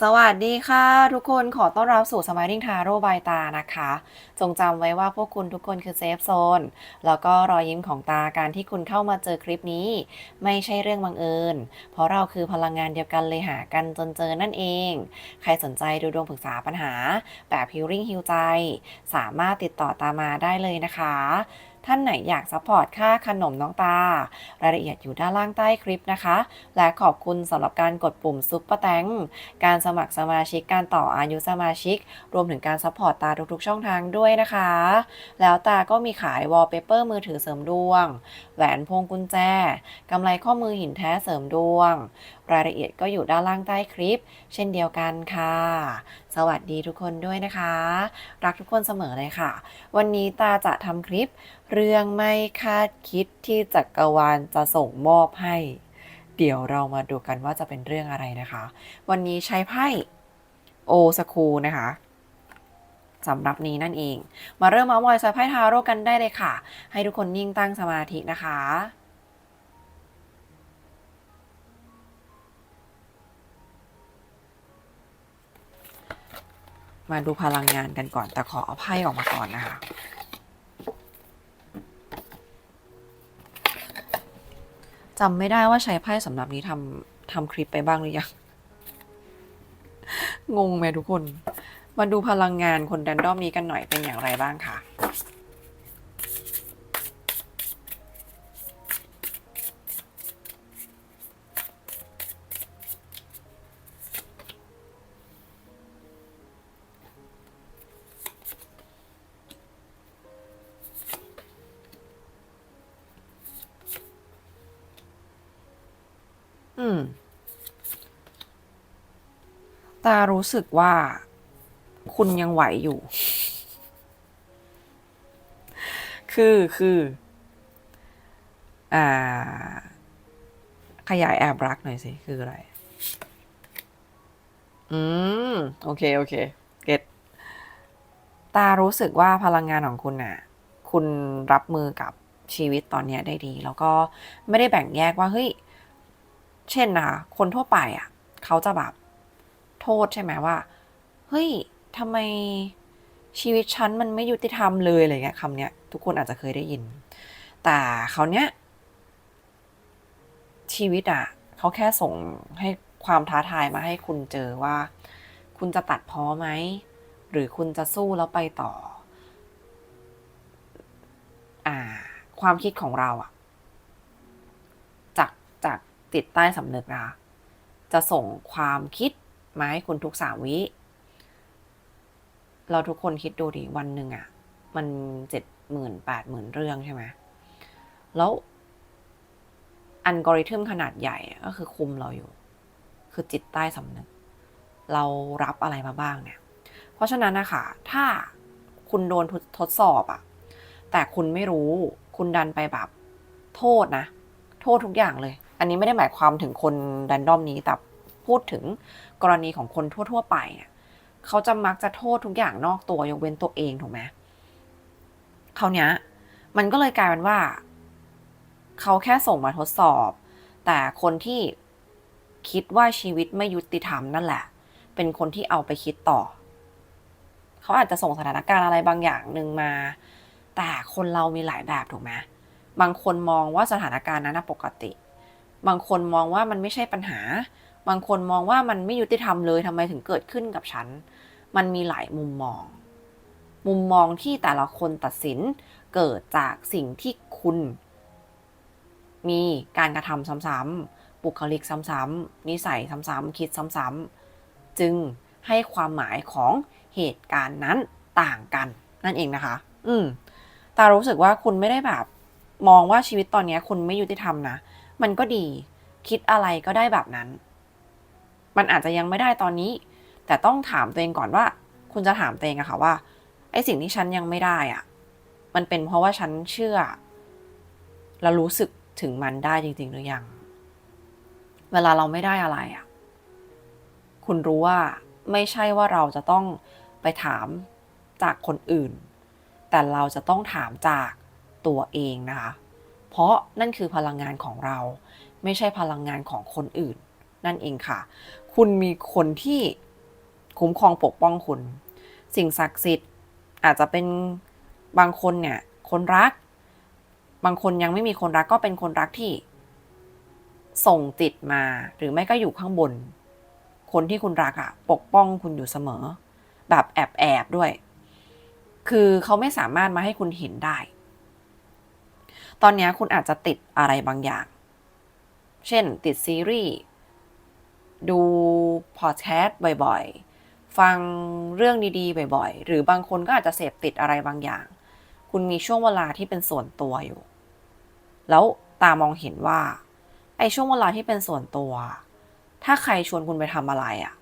สวัสดีค่ะ ทุกคนขอต้อนรับสู่ Smiling Tarot by ตานะคะ จงจำไว้ว่าพวกคุณทุกคนคือเซฟโซนแล้วก็รอยยิ้มของตาการที่คุณเข้ามาเจอคลิปนี้ ไม่ใช่เรื่องบังเอิญ เพราะเราคือพลังงานเดียวกันเลยหากันจนเจอนั่นเอง ใครสนใจดูดวงปรึกษาปัญหา แบบ Healing Heal ใจ สามารถติดต่อตามาได้เลยนะคะ ท่านไหนอยากซัพพอร์ตค่าขนมน้องตา รายละเอียดอยู่ด้านล่างใต้คลิปนะคะ และขอบคุณสำหรับการกดปุ่มซุปเปอร์แตงการสมัครสมาชิกการต่ออายุสมาชิก รวมถึงการซัพพอร์ตตาทุกๆ ช่องทางด้วยนะคะ แล้วตาก็มีขายวอลเปเปอร์มือถือเสริมดวง หวนพวงกุญแจกำไรข้อมือหินแท้เสริมดวง รายละเอียดก็อยู่ด้านล่างใต้คลิป เช่นเดียวกันค่ะ สวัสดีทุกคนด้วยนะคะ รักทุกคนเสมอเลยค่ะ วันนี้ตาจะทำคลิป เรื่องไม่คาดคิดที่จักรวาลจะส่งมอบให้ เดี๋ยวเรามาดูกันว่าจะเป็นเรื่องอะไรนะคะ วันนี้ใช้ไพ่โอสคูนะคะ สำหรับนี้นั่นเอง มาเริ่มมาส์มอยใส่ไพ่ทาโร่กันได้เลยค่ะ ให้ทุกคนนิ่งตั้งสมาธินะคะมาดูพลังงานกันก่อน แต่ขอเอาไพ่ออกมาก่อนนะคะ จำไม่ได้ว่าใช้ไพ่สำหรับนี้ทำทำคลิปไปบ้างหรือยัง งงไหมทุกคน มาดูพลังงานคนแรนดอมนี้กันหน่อยเป็นอย่างไรบ้างค่ะ อืม ตารู้สึกว่า คุณยังไหวอยู่ คือคืออ่าขยายแอบรักหน่อยสิ คืออะไร อืม โอเค โอเค เก็ตตารู้สึกว่าพลังงานของคุณน่ะ คุณรับมือกับชีวิตตอนนี้ได้ดี แล้วก็ไม่ได้แบ่งแยกว่า เฮ้ย เช่นนะคนทั่วไปอะ เขาจะแบบ โทษใช่ไหมว่า เฮ้ย ทำไมชีวิตฉันมันไม่ยุติธรรมเลยอะไรเงี้ยคำเนี้ย ทุกคนอาจจะเคยได้ยิน แต่เขาเนี้ยชีวิตอะเขาแค่ส่งให้ความท้าทายมาให้คุณเจอว่า คุณจะตัดพ้อไหม หรือคุณจะสู้แล้วไปต่อ อ่า ความคิดของเราอะ จากจากจิตใต้สำนึกนะจะส่งความคิดมาให้คุณทุกสามวิ เราทุกคนคิดดูดิวันหนึ่งอะ่ะมันเจ็ดหมื่นแปดหมื่นเรื่องใช่ไหมแล้วอัลกอริทึมขนาดใหญ่ก็คือคุมเราอยู่ คือจิตใต้สำนึก เรารับอะไรมาบ้างเนี่ย เพราะฉะนั้นนะคะถ้าคุณโดนทดสอบอะแต่คุณไม่รู้คุณดันไปแบบโทษนะ โทษทุกอย่างเลย อันนี้ไม่ได้หมายความถึงคนแรนดอมนี้แต่พูดถึงกรณีของคนทั่ว ๆ ไปเนี่ย เขาจะมักจะโทษทุกอย่างนอกตัวยกเว้นตัวเองถูกไหมคราวเนี้ยมันก็เลยกลายเป็นว่า เขาแค่ส่งมาทดสอบ แต่คนที่คิดว่าชีวิตไม่ยุติธรรมนั่นแหละ เป็นคนที่เอาไปคิดต่อ เขาอาจจะส่งสถานการณ์อะไรบางอย่างหนึ่งมา แต่คนเรามีหลายแบบถูกไหมบางคนมองว่าสถานการณ์นั้นปกติ บางคนมองว่ามันไม่ใช่ปัญหา บางคนมองว่ามันไม่ยุติธรรมเลยทำไมถึงเกิดขึ้นกับฉัน มันมีหลายมุมมอง มุมมองที่แต่ละคนตัดสินเกิดจากสิ่งที่คุณ มีการกระทำซ้ำๆบุคลิกซ้ำๆนิสัยซ้ำๆคิดซ้ำๆจึงให้ความหมายของเหตุการณ์นั้นต่างกัน นั่นเองนะคะ อืมตารู้สึกว่าคุณไม่ได้แบบมองว่าชีวิตตอนนี้คุณไม่ยุติธรรมนะ มันก็ดี คิดอะไรก็ได้แบบนั้น มันอาจจะยังไม่ได้ตอนนี้ แต่ต้องถามตัวเองก่อนว่า คุณจะถามตัวเองอะค่ะว่าไอสิ่งที่ฉันยังไม่ได้อะมันเป็นเพราะว่าฉันเชื่อ และรู้สึกถึงมันได้จริงๆหรือยัง เวลาเราไม่ได้อะไรอะคุณรู้ว่าไม่ใช่ว่าเราจะต้องไปถามจากคนอื่น แต่เราจะต้องถามจากตัวเองนะคะ เพราะนั่นคือพลังงานของเรา ไม่ใช่พลังงานของคนอื่น นั่นเองค่ะ คุณมีคนที่คุ้มครองปกป้องคุณ สิ่งศักดิ์สิทธิ์ อาจจะเป็นบางคนเนี่ย คนรัก บางคนยังไม่มีคนรักก็เป็นคนรักที่ ส่งจิตมา หรือไม่ก็อยู่ข้างบน คนที่คุณรักอะปกป้องคุณอยู่เสมอ แบบแอบแอบๆด้วย คือเขาไม่สามารถมาให้คุณเห็นได้ ตอนนี้คุณอาจจะติดอะไรบางอย่าง เช่น ติดซีรีส์ ดูพอดแคสต์บ่อยๆ ฟังเรื่องดีๆ บ่อยๆ หรือบางคนก็อาจจะเสพติดอะไรบางอย่าง คุณมีช่วงเวลาที่เป็นส่วนตัวอยู่ แล้วตามองเห็นว่า ไอ้ช่วงเวลาที่เป็นส่วนตัว ถ้าใครชวนคุณไปทำอะไรอะ่ะ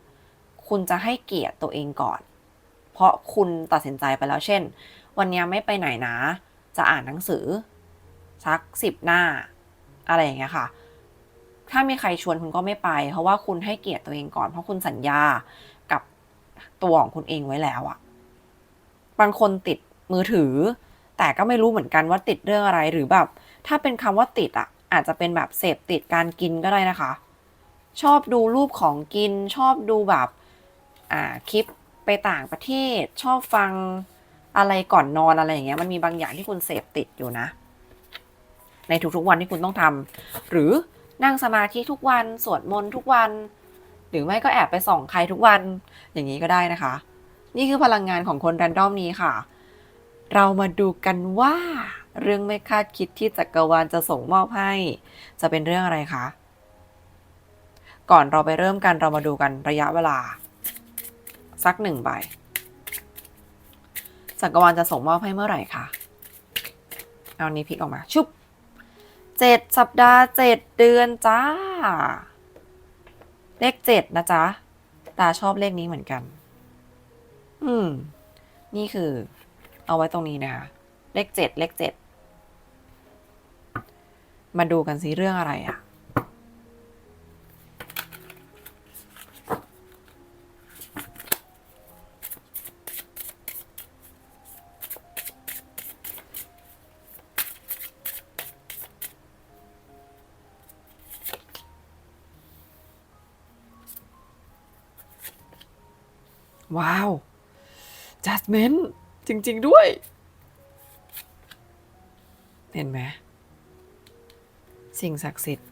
คุณจะให้เกียรติตัวเองก่อน เพราะคุณตัดสินใจไปแล้วเช่น วันนี้ไม่ไปไหนนะ จะอ่านหนังสือ สักสิบหน้า อะไรอย่างเงี้ยค่ะ ถ้ามีใครชวนคุณก็ไม่ไป เพราะว่าคุณให้เกียรติตัวเองก่อน เพราะคุณสัญญากับตัวของคุณเองไว้แล้วอะบางคนติดมือถือ แต่ก็ไม่รู้เหมือนกันว่าติดเรื่องอะไรหรือแบบ ถ้าเป็นคำว่าติดอะอาจจะเป็นแบบเสพติดการกินก็ได้นะคะ ชอบดูรูปของกิน ชอบดูแบบอ่าคลิปไปต่างประเทศ ชอบฟังอะไรก่อนนอนอะไรอย่างเงี้ยมันมีบางอย่างที่คุณเสพติดอยู่นะ ในทุกๆวันที่คุณต้องทำหรือ นั่งสมาธิทุกวันสวดมนต์ทุกวัน หรือไม่ก็แอบไปส่องใครทุกวัน อย่างนี้ก็ได้นะคะ นี่คือพลังงานของคนแรนดอมนี้ค่ะ เรามาดูกันว่า เรื่องไม่คาดคิดที่จักรวาลจะส่งมอบให้ จะเป็นเรื่องอะไรคะก่อนเราไปเริ่มกันเรามาดูกันระยะเวลา สักหนึ่งใบจักรวาลจะส่งมอบให้เมื่อไหร่คะเอานี้พลิกออกมาชุบ เจ็ดสัปดาห์เจ็ดเดือนจ้า เลขเจ็ดนะจ๊ะ ตาชอบเลขนี้เหมือนกัน อืม นี่คือ เอาไว้ตรงนี้นะคะ เลขเจ็ดเลขเจ็ด มาดูกันสิเรื่องอะไรอะ ว้าว judgment จริง ๆ ด้วย เห็นไหม สิ่งศักดิ์สิทธิ์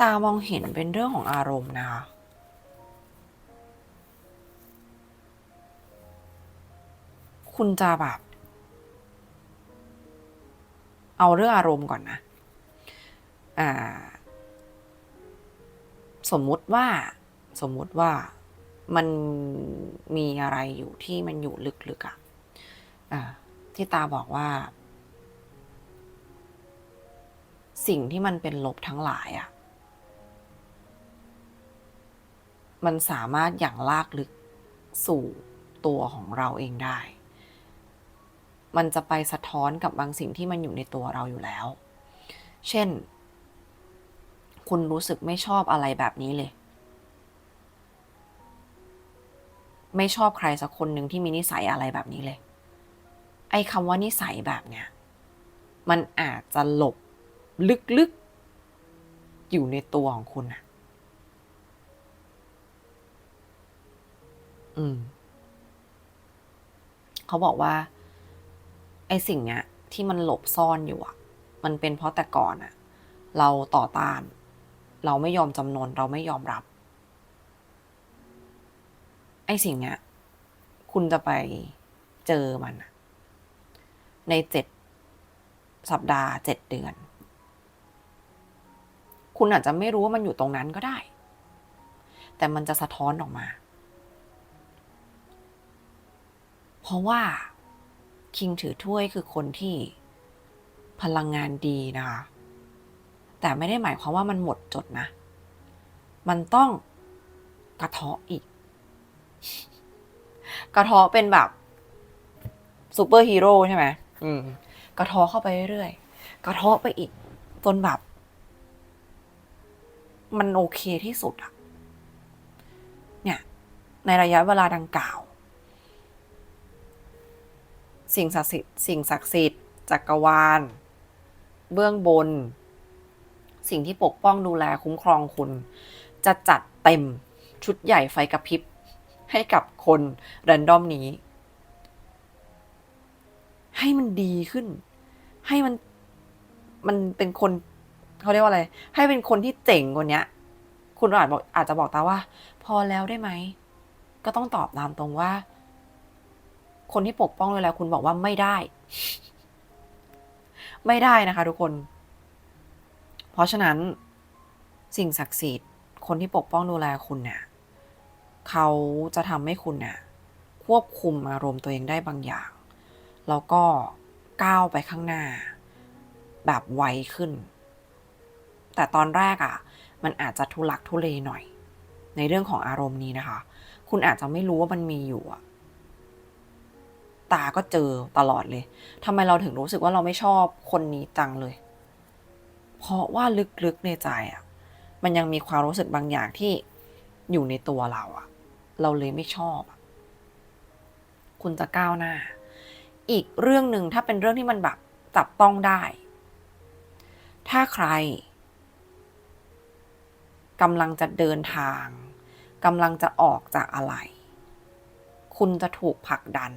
ตามองเห็นเป็นเรื่องของอารมณ์นะคะคุณจะแบบ เอาเรื่องอารมณ์ก่อนนะสมมุติว่าสมมุติว่ามันมีอะไรอยู่ที่มันอยู่ลึกๆอะ่ะอ่าที่ตาบอกว่า สิ่งที่มันเป็นลบทั้งหลายอะ่ะ มันสามารถอย่างลากลึกสู่ตัวของเราเองได้ มันจะไปสะท้อนกับบางสิ่งที่มันอยู่ในตัวเราอยู่แล้ว เช่น คุณรู้สึกไม่ชอบอะไรแบบนี้เลย ไม่ชอบใครสักคนหนึ่งที่มีนิสัยอะไรแบบนี้เลย ไอ้คำว่านิสัยแบบเนี้ย มันอาจจะหลบลึกๆ อยู่ในตัวของคุณอะอืม เขาบอกว่า ไอสิ่งเนี้ยที่มันหลบซ่อนอยู่อะมันเป็นเพราะแต่ก่อนอะเราต่อต้าน เราไม่ยอมจำนน เราไม่ยอมรับ ไอสิ่งเนี้ย คุณจะไปเจอมัน ในเจ็ดสัปดาห์เจ็ดเดือน คุณอาจจะไม่รู้ว่ามันอยู่ตรงนั้นก็ได้ แต่มันจะสะท้อนออกมา เพราะว่า คิงถือถ้วยคือคนที่พลังงานดีนะคะ แต่ไม่ได้หมายความว่ามันหมดจดนะ มันต้องกระเทาะอีก กระเทาะเป็นแบบซูเปอร์ฮีโร่ใช่ไหมอืมกระเทาะเข้าไปเรื่อยๆ กระเทาะไปอีกจนแบบ มันโอเคที่สุดอะเนี่ย ในระยะเวลาดังกล่าว สิ่งศักดิ์สิทธิ์สิ่งศักดิ์สิทธิ์จักรวาล เบื้องบน สิ่งที่ปกป้องดูแลคุ้มครองคุณ จะจัดเต็มชุดใหญ่ไฟกระพริบ ให้กับคนแรนดอมนี้ ให้มันดีขึ้น ให้มันมันเป็นคนเขาเรียกว่าอะไร ให้เป็นคนที่เจ๋งกว่าเนี้ยคุณอาจบอกอาจจะบอกตาว่า พอแล้วได้ไหม ก็ต้องตอบตามตรงว่า คนที่ปกป้องเลยแล้ว คุณบอกว่าไม่ได้ ไม่ได้นะคะ ทุกคน เพราะฉะนั้น สิ่งศักดิ์สิทธิ์ คนที่ปกป้องดูแลคุณเนี่ยเขาจะทำให้คุณเนี่ยควบคุมอารมณ์ตัวเองได้บางอย่าง แล้วก็ก้าวไปข้างหน้า แบบไวขึ้น แต่ตอนแรกอะ่ะ มันอาจจะทุลักทุเลหน่อย ในเรื่องของอารมณ์นี้นะคะ คุณอาจจะไม่รู้ว่ามันมีอยู่อะ ตาก็เจอตลอดเลยทำไมเราถึงรู้สึกว่าเราไม่ชอบคนนี้จังเลย เพราะว่าลึกๆในใจอะมันยังมีความรู้สึกบางอย่างที่อยู่ในตัวเราอะเราเลยไม่ชอบคุณจะก้าวหน้า อีกเรื่องหนึ่งถ้าเป็นเรื่องที่มันแบบจับต้องได้ ถ้าใครกำลังจะเดินทางกำลังจะออกจากอะไร คุณจะถูกผลักดัน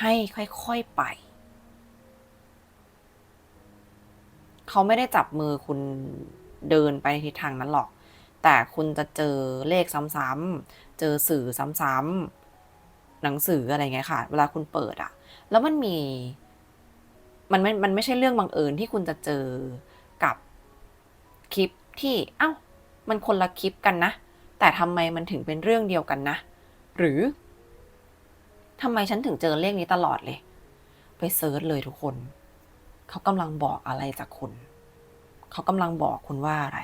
ให้ค่อยๆไป เขาไม่ได้จับมือคุณเดินไปในทิศทางนั้นหรอก แต่คุณจะเจอเลขซ้ำๆ เจอสื่อซ้ำๆ หนังสืออะไรเงี้ยค่ะ เวลาคุณเปิดอะแล้วมันมี มันไม่ มันไม่ใช่เรื่องบังเอิญที่คุณจะเจอกับคลิปที่เอ้า มันคนละคลิปกันนะ แต่ทำไมมันถึงเป็นเรื่องเดียวกันนะ หรือ ทำไมฉันถึงเจอเลขนี้ตลอดเลย ไปเซิร์ชเลยทุกคน เขากำลังบอกอะไรจากคุณ เขากำลังบอกคุณว่าอะไร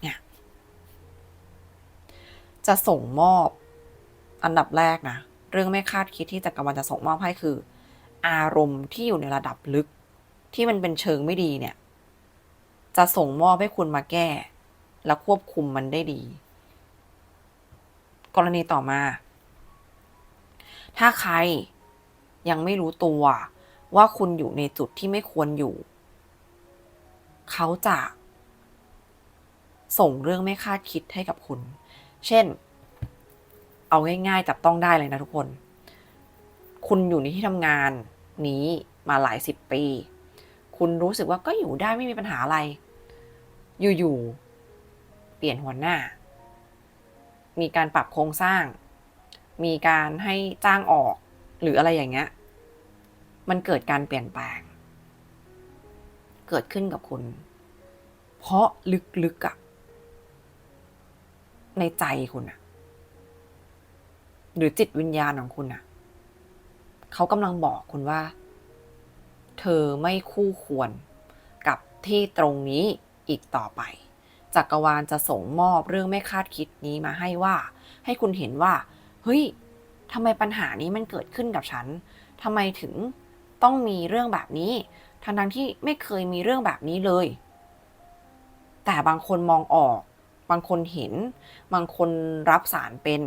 เนี่ย จะส่งมอบอันดับแรกนะ เรื่องไม่คาดคิดที่จักรวาลจะส่งมอบให้คือ อารมณ์ที่อยู่ในระดับลึก ที่มันเป็นเชิงไม่ดีเนี่ย จะส่งมอบให้คุณมาแก้ และควบคุมมันได้ดี กรณีต่อมา ถ้าใครยังไม่รู้ตัวว่าคุณอยู่ในจุดที่ไม่ควรอยู่ เขาจะส่งเรื่องไม่คาดคิดให้กับคุณ เช่น เอาง่ายๆจับต้องได้เลยนะทุกคน คุณอยู่ในที่ทำงานนี้มาหลายสิบปี คุณรู้สึกว่าก็อยู่ได้ไม่มีปัญหาอะไร อยู่ๆ เปลี่ยนหัวหน้า มีการปรับโครงสร้าง มีการให้จ้างออก หรืออะไรอย่างเงี้ย มันเกิดการเปลี่ยนแปลง เกิดขึ้นกับคุณ เพราะลึกๆอะในใจคุณอะหรือจิตวิญญาณของคุณอะเขากำลังบอกคุณว่า เธอไม่คู่ควรกับที่ตรงนี้อีกต่อไปจักรวาลจะส่งมอบเรื่องไม่คาดคิดนี้มาให้ว่า ให้คุณเห็นว่า ฮ้ยทำไมปัญหานี้มันเกิดขึ้นกับฉันทำไมถึงต้องมีเรื่องแบบนี้ทั้งทั้งที่ไม่เคยมีเรื่องแบบนี้เลย แต่บางคนมองออก บางคนเห็น บางคนรับสารเป็น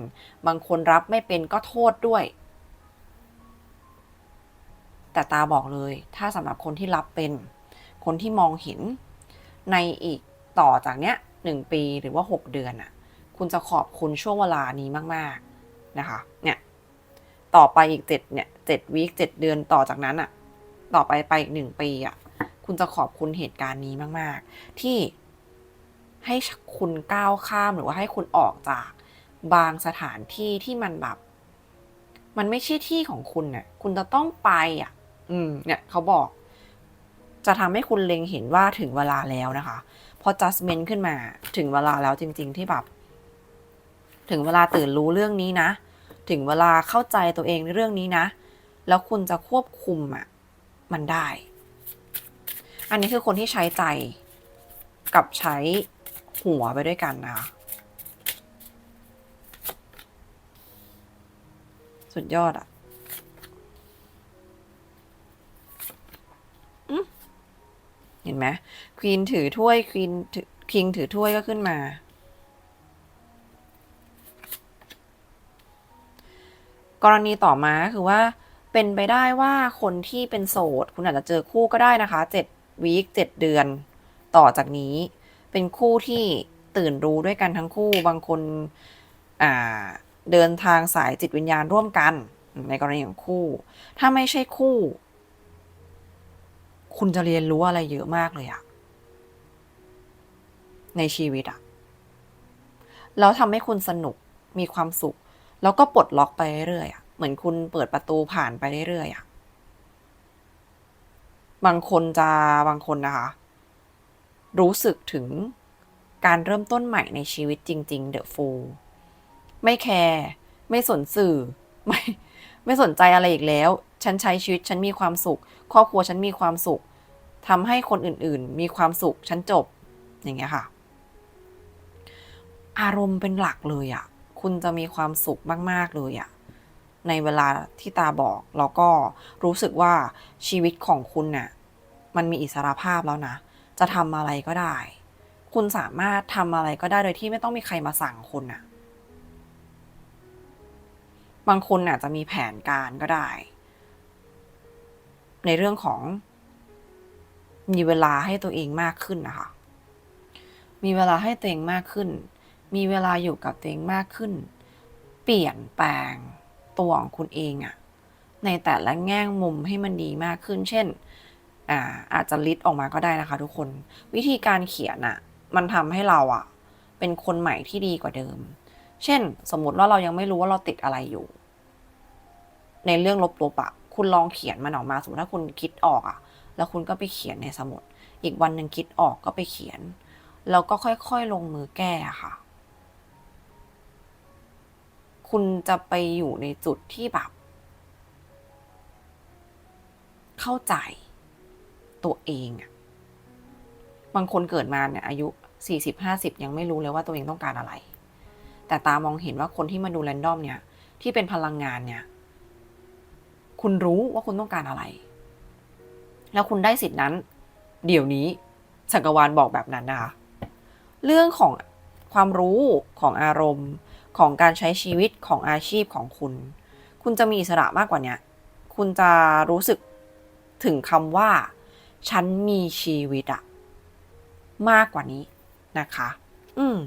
บางคนรับไม่เป็นก็โทษด้วย แต่ตาบอกเลย ถ้าสำหรับคนที่รับเป็น คนที่มองเห็น ในอีกต่อจากเนี้ยหนึ่งปีหรือว่าหกเดือนอะ คุณจะขอบคุณช่วงเวลานี้มาก ๆ นะคะ เนี่ย ต่อไปอีกเจ็ดเนี่ยเจ็ดวีคเจ็ดเดือนต่อจากนั้นอะต่อไปไปอีกหนึ่งปีอะคุณจะขอบคุณเหตุการณ์นี้มาก ๆ ที่ให้คุณก้าวข้ามหรือว่าให้คุณออกจากบางสถานที่ที่มันแบบ มันไม่ใช่ที่ของคุณเนี่ยคุณจะต้องไปอะ อืม เนี่ยเขาบอก จะทำให้คุณเล็งเห็นว่าถึงเวลาแล้วนะคะ พอ judgment ขึ้นมาถึงเวลาแล้วจริง ๆ ที่แบบ ถึงเวลาตื่นรู้เรื่องนี้นะ ถึงเวลาเข้าใจตัวเองในเรื่องนี้นะ แล้วคุณจะควบคุมอะมันได้ อันนี้คือคนที่ใช้ใจกับใช้หัวไปด้วยกันนะคะสุดยอดอะเห็นไหมควีนถือถ้วยควีนถือคิงถือถ้วยก็ขึ้นมา กรณีต่อมาคือว่าเป็นไปได้ว่าคนที่เป็นโสด คุณอาจจะเจอคู่ก็ได้นะคะเจ็ดวีคเจ็ดเดือน ต่อจากนี้ เป็นคู่ที่ตื่นรู้ด้วยกันทั้งคู่บางคนอ่าเดินทางสายจิตวิญญาณร่วมกัน ในกรณีของคู่ ถ้าไม่ใช่คู่ คุณจะเรียนรู้อะไรเยอะมากเลยอะในชีวิตอะแล้วทำให้คุณสนุกมีความสุข แล้วก็ปลดล็อกไปเรื่อยๆอะเหมือนคุณเปิดประตูผ่านไปเรื่อยๆอะบางคนจะบางคนนะคะ รู้สึกถึงการเริ่มต้นใหม่ในชีวิตจริง ๆ เดอะฟูลไม่แคร์ไม่สนสื่อไม่ไม่สนใจอะไรอีกแล้ว ฉันใช้ชีวิตฉันมีความสุข ครอบครัวฉันมีความสุขทำให้คนอื่นๆ มีความสุข ฉันจบ อย่างเงี้ยค่ะ อารมณ์เป็นหลักเลยอะ่ะ คุณจะมีความสุขมาก ๆ เลยอะในเวลาที่ตาบอก แล้วก็รู้สึกว่าชีวิตของคุณน่ะมันมีอิสรภาพแล้วนะ จะทำอะไรก็ได้ คุณสามารถทำอะไรก็ได้โดยที่ไม่ต้องมีใครมาสั่งคุณน่ะ บางคนอาจจะมีแผนการก็ได้ ในเรื่องของ มีเวลาให้ตัวเองมากขึ้นนะคะ มีเวลาให้ตัวเองมากขึ้น มีเวลาอยู่กับตัวเองมากขึ้น เปลี่ยนแปลงตัวของคุณเองอะในแต่ละแง่มุมให้มันดีมากขึ้น เช่นอาอาจจะลิสต์ออกมาก็ได้นะคะ ทุกคน วิธีการเขียนอะมันทำให้เราอะเป็นคนใหม่ที่ดีกว่าเดิม เช่น สมมติว่าเรายังไม่รู้ว่าเราติดอะไรอยู่ ในเรื่องลบๆอะคุณลองเขียนมันออกมา สมมติถ้าคุณคิดออกอะแล้วคุณก็ไปเขียนในสมุด อีกวันหนึ่งคิดออกก็ไปเขียน แล้วก็ค่อยๆลงมือแก้ค่ะ คุณจะไปอยู่ในจุดที่แบบ เข้าใจตัวเองอะบางคนเกิดมาเนี่ยอายุสี่สิบห้าสิบยังไม่รู้เลยว่าตัวเองต้องการอะไร แต่ตามองเห็นว่าคนที่มาดูแรนดอมเนี่ย ที่เป็นพลังงานเนี่ย คุณรู้ว่าคุณต้องการอะไร แล้วคุณได้สิทธินั้น เดี๋ยวนี้จักรวาลบอกแบบนั้นนะคะเรื่องของความรู้ของอารมณ์ ของการใช้ชีวิตของอาชีพของคุณ คุณจะมีอิสระมากกว่านี้คุณจะรู้สึกถึงคำว่า ฉันมีชีวิตอะมากกว่านี้นะคะ อืม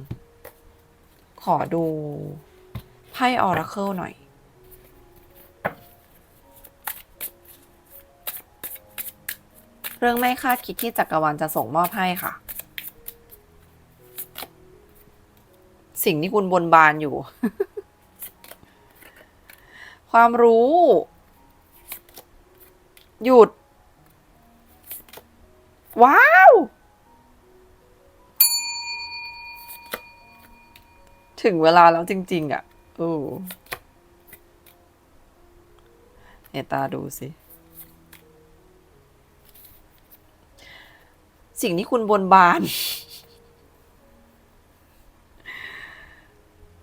ขอดูไพ่ออราเคิลหน่อยเรื่องไม่คาดคิดที่จักรวาลจะส่งมอบให้ค่ะ สิ่งที่คุณบนบานอยู่ ความรู้ หยุด ว้าว ถึงเวลาแล้วจริง ๆ อะโอ้เนตาดูสิสิ่งที่คุณบนบาน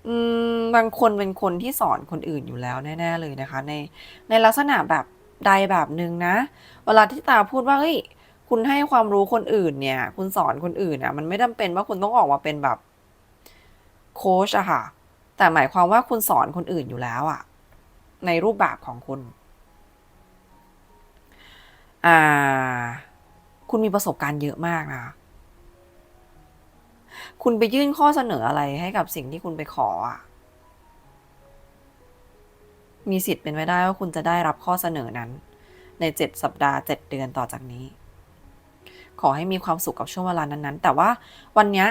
อืมบางคนเป็นคนที่สอนคนอื่นอยู่แล้วแน่ ๆ เลยนะคะ ในในลักษณะแบบใดแบบหนึ่งนะ เวลาที่ตาพูดว่าเฮ้ยคุณให้ความรู้คนอื่นเนี่ย คุณสอนคนอื่นอะ มันไม่จำเป็นว่าคุณต้องออกมาเป็นแบบโค้ชอะค่ะ แต่หมายความว่าคุณสอนคนอื่นอยู่แล้วอะในรูปแบบของคุณ อ่า คุณมีประสบการณ์เยอะมากนะคะ คุณไปยื่นข้อเสนออะไรให้กับสิ่งที่คุณไปขออะ มีสิทธิ์เป็นไปได้ว่าคุณจะได้รับข้อเสนอนั้น ในเจ็ดสัปดาห์เจ็ดเดือนต่อจากนี้ ขอให้มีความสุขกับช่วงเวลานั้นๆ แต่ว่าวันนี้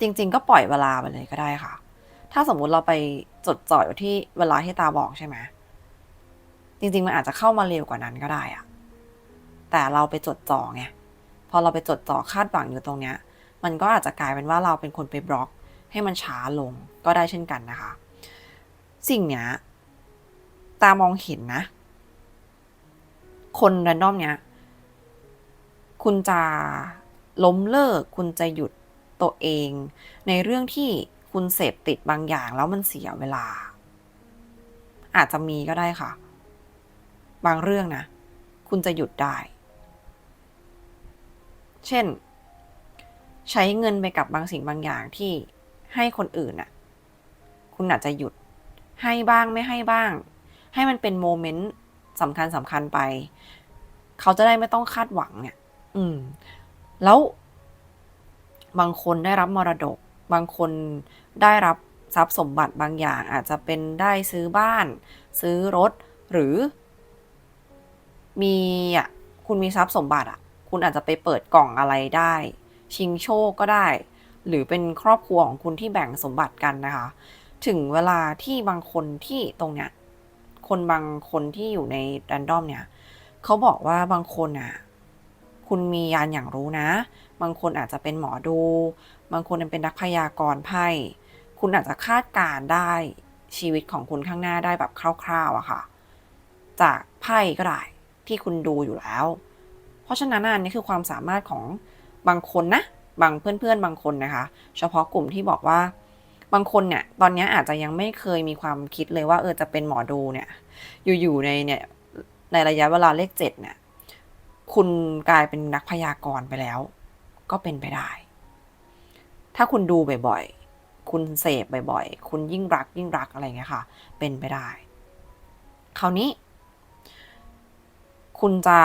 จริง ๆ ก็ปล่อยเวลาไปเลยก็ได้ค่ะ ถ้าสมมุติเราไปจดจ่ออยู่ที่เวลาที่ตาบอกใช่ไหมจริง ๆ มันอาจจะเข้ามาเร็วกว่านั้นก็ได้อะแต่เราไปจดจ่อไง พอเราไปจดจ่อคาดหวังอยู่ตรงเนี้ย มันก็อาจจะกลายเป็นว่าเราเป็นคนไปบล็อก ให้มันช้าลงก็ได้เช่นกันนะคะ สิ่งเนี้ยตามองเห็นนะ คนแรนดอมเนี้ย คุณจะล้มเลิก คุณจะหยุดตัวเอง ในเรื่องที่คุณเสพติดบางอย่างแล้วมันเสียเวลา อาจจะมีก็ได้ค่ะ บางเรื่องนะ คุณจะหยุดได้ เช่น ใช้เงินไปกับบางสิ่งบางอย่างที่ให้คนอื่นน่ะ คุณอาจจะหยุดให้บ้างไม่ให้บ้าง ให้มันเป็นโมเมนต์สำคัญสำคัญไป เขาจะได้ไม่ต้องคาดหวังเนี่ย อืม แล้ว บางคนได้รับมรดก บางคนได้รับทรัพย์สมบัติบางอย่าง อาจจะเป็นได้ซื้อบ้าน ซื้อรถหรือ มีอะ คุณมีทรัพย์สมบัติอะ คุณอาจจะไปเปิดกล่องอะไรได้ ชิงโชคก็ได้ หรือเป็นครอบครัวของคุณที่แบ่งสมบัติกันนะคะ ถึงเวลาที่บางคนที่ตรงเนี้ยคนบางคนที่อยู่ในแรนดอมเนี่ยเขาบอกว่าบางคนอะคุณมียานอย่างรู้นะ บางคนอาจจะเป็นหมอดู บางคนเป็นนักพยากรณ์ไพ่ คุณอาจจะคาดการได้ชีวิตของคุณข้างหน้าได้แบบคร่าวๆอะค่ะ จากไพ่ก็ได้ที่คุณดูอยู่แล้ว ราะฉะนั้นอันนี้คือความสามารถของบางคนนะ บางเพื่อนๆ บางคนนะคะ เฉพาะกลุ่มที่บอกว่า บางคนเนี่ย ตอนนี้อาจจะยังไม่เคยมีความคิดเลยว่าเออจะเป็นหมอดูเนี่ย อยู่ๆในเนี่ยในระยะเวลาเลขเจ็ดเนี่ย คุณกลายเป็นนักพยากรณ์ไปแล้ว ก็เป็นไปได้ ถ้าคุณดูบ่อยๆ คุณเสพบ่อยๆ คุณยิ่งรักยิ่งรักอะไรเงี้ยค่ะ เป็นไปได้ คราวนี้ คุณจะ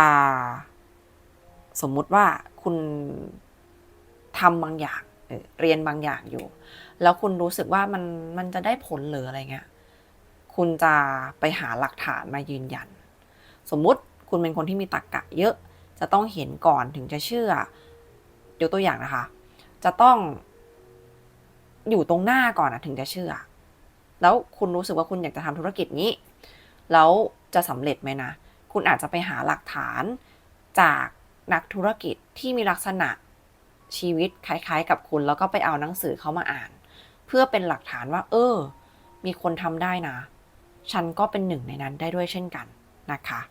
สมมุติว่าคุณทำบางอย่างเเรียนบางอย่างอยู่ แล้วคุณรู้สึกว่ามันมันจะได้ผลหรืออะไรเงี้ยคุณจะไปหาหลักฐานมายืนยัน สมมุติคุณเป็นคนที่มีตรกกะเยอะจะต้องเห็นก่อนถึงจะเชื่อยกตัวอย่างนะคะ จะต้องอยู่ตรงหน้าก่อนนะถึงจะเชื่อ แล้วคุณรู้สึกว่าคุณอยากจะทำธุรกิจนี้ แล้วจะสำเร็จไหมนะ คุณอาจจะไปหาหลักฐานจาก นักธุรกิจที่มีลักษณะชีวิตคล้ายๆ กับคุณ แล้วก็ไปเอาหนังสือเขามาอ่าน เพื่อเป็นหลักฐานว่า เออ มีคนทำได้นะ ฉันก็เป็นหนึ่งในนั้นได้ด้วยเช่นกันนะคะ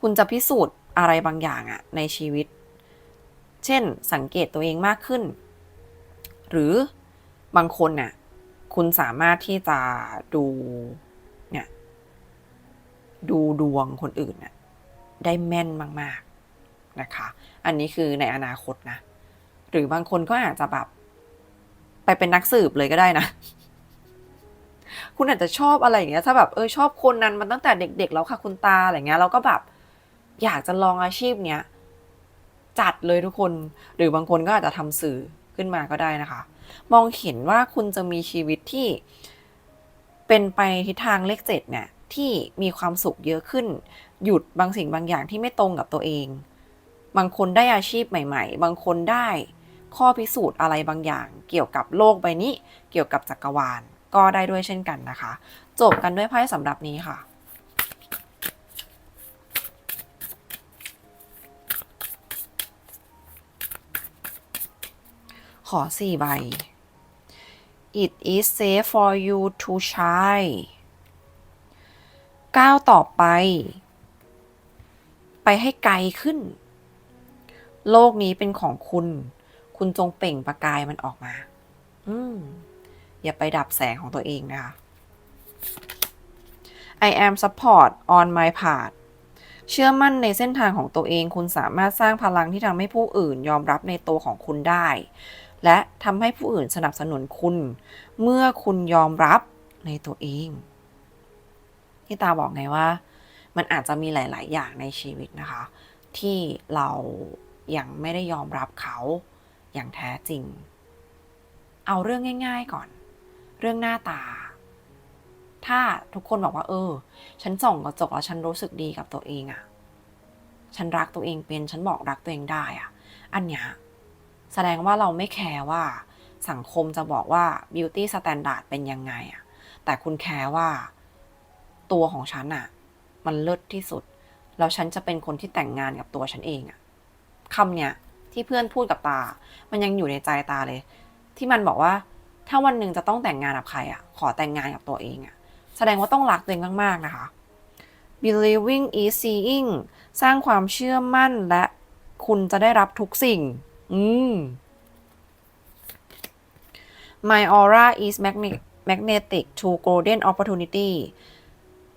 คุณจะพิสูจน์อะไรบางอย่างอะในชีวิต เช่น สังเกตตัวเองมากขึ้น หรือบางคนน่ะคุณสามารถที่จะดูเนี่ยดูดวงคนอื่นน่ะ ได้แม่นมากๆนะคะ อันนี้คือในอนาคตนะ หรือบางคนก็อาจจะแบบ ไปเป็นนักสืบเลยก็ได้นะ คุณอาจจะชอบอะไรอย่างเงี้ย ถ้าแบบเออชอบคนนั้นมันตั้งแต่เด็ก ๆ แล้วค่ะคุณตาอะไรเงี้ยเราก็แบบ อยากจะลองอาชีพเนี้ยจัดเลยทุกคน หรือบางคนก็อาจจะทำสื่อขึ้นมาก็ได้นะคะ มองเห็นว่าคุณจะมีชีวิตที่เป็นไปทิศทางเลขเจ็ดเนี่ย ที่มีความสุขเยอะขึ้น หยุดบางสิ่งบางอย่างที่ไม่ตรงกับตัวเอง บางคนได้อาชีพใหม่ ๆ บางคนได้ข้อพิสูจน์อะไรบางอย่าง เกี่ยวกับโลกใบนี้ เกี่ยวกับจักรวาล ก็ได้ด้วยเช่นกันนะคะ จบกันด้วยไพ่สำหรับนี้ค่ะขอสี่ใบ It is safe for you to shine ก้าวต่อไป ไปให้ไกลขึ้น โลกนี้เป็นของคุณ คุณจงเปล่งประกายมันออกมา อืมอย่าไปดับแสงของตัวเองนะคะ I am support on my part เชื่อมั่นในเส้นทางของตัวเอง คุณสามารถสร้างพลังที่ทำให้ผู้อื่นยอมรับในตัวของคุณได้ และทำให้ผู้อื่นสนับสนุนคุณ เมื่อคุณยอมรับในตัวเอง ที่ตาบอกไงว่า มันอาจจะมีหลาย ๆ อย่างในชีวิตนะคะ ที่เรายังไม่ได้ยอมรับเขาอย่างแท้จริง เอาเรื่องง่าย ๆ ก่อน เรื่องหน้าตา ถ้าทุกคนบอกว่า เออ ฉันส่องกระจกแล้วฉันรู้สึกดีกับตัวเองอะฉันรักตัวเองเป็น ฉันบอกรักตัวเองได้อะอันเนี้ยแสดงว่าเราไม่แคร์ว่าสังคมจะบอกว่า beauty standard เป็นยังไงอะแต่คุณแคร์ว่า ตัวของฉันอะมันเลิศที่สุด แล้วฉันจะเป็นคนที่แต่งงานกับตัวฉันเองอะคำเนี้ยที่เพื่อนพูดกับตา มันยังอยู่ในใจตาเลย ที่มันบอกว่า ถ้าวันหนึ่งจะต้องแต่งงานกับใครอะขอแต่งงานกับตัวเองอะแสดงว่าต้องรักตัวเองมาก ๆ นะคะ believing is seeing สร้างความเชื่อมั่นและคุณจะได้รับทุกสิ่ง อืม My aura is magnetic to golden opportunity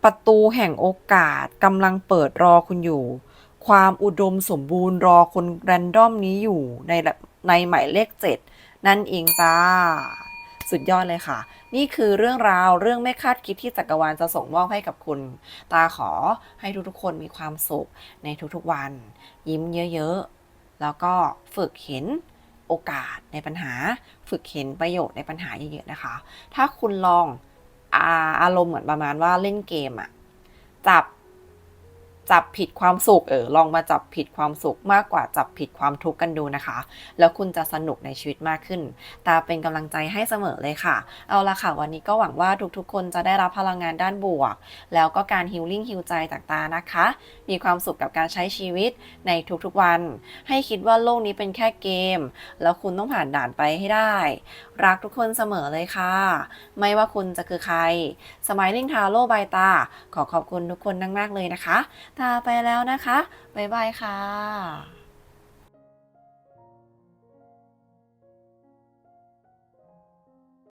ประตูแห่งโอกาสกำลังเปิดรอคุณอยู่ ความอุดมสมบูรณ์รอคนแรนดอมนี้อยู่ในในหมายเลขเจ็ดนั่นเองจ้า สุดยอดเลยค่ะ นี่คือเรื่องราวเรื่องไม่คาดคิดที่จักรวาลจะส่งมอบให้กับคุณ ตาขอให้ทุกๆคนมีความสุขในทุกๆวัน ยิ้มเยอะๆ แล้วก็ฝึกเห็นโอกาสในปัญหา ฝึกเห็นประโยชน์ในปัญหาเยอะๆนะคะ ถ้าคุณลอง อาอารมณ์เหมือนประมาณว่าเล่นเกมอะจับจับผิดความสุขเออลองมาจับผิดความสุขมากกว่าจับผิดความทุกข์กันดูนะคะ แล้วคุณจะสนุกในชีวิตมากขึ้น ตาเป็นกำลังใจให้เสมอเลยค่ะ เอาละค่ะ วันนี้ก็หวังว่าทุกๆ คนจะได้รับพลังงานด้านบวก แล้วก็การฮิลลิ่งฮิลใจจากตานะคะ มีความสุขกับการใช้ชีวิตในทุกๆวัน ให้คิดว่าโลกนี้เป็นแค่เกม แล้วคุณต้องผ่านด่านไปให้ได้รักทุกคนเสมอเลยค่ะ ไม่ว่าคุณจะคือใคร สมัยลิงทาโร่บายตา ขอขอบคุณทุกคนมากๆเลยนะคะ ตาไปแล้วนะคะ บ๊ายบายค่ะ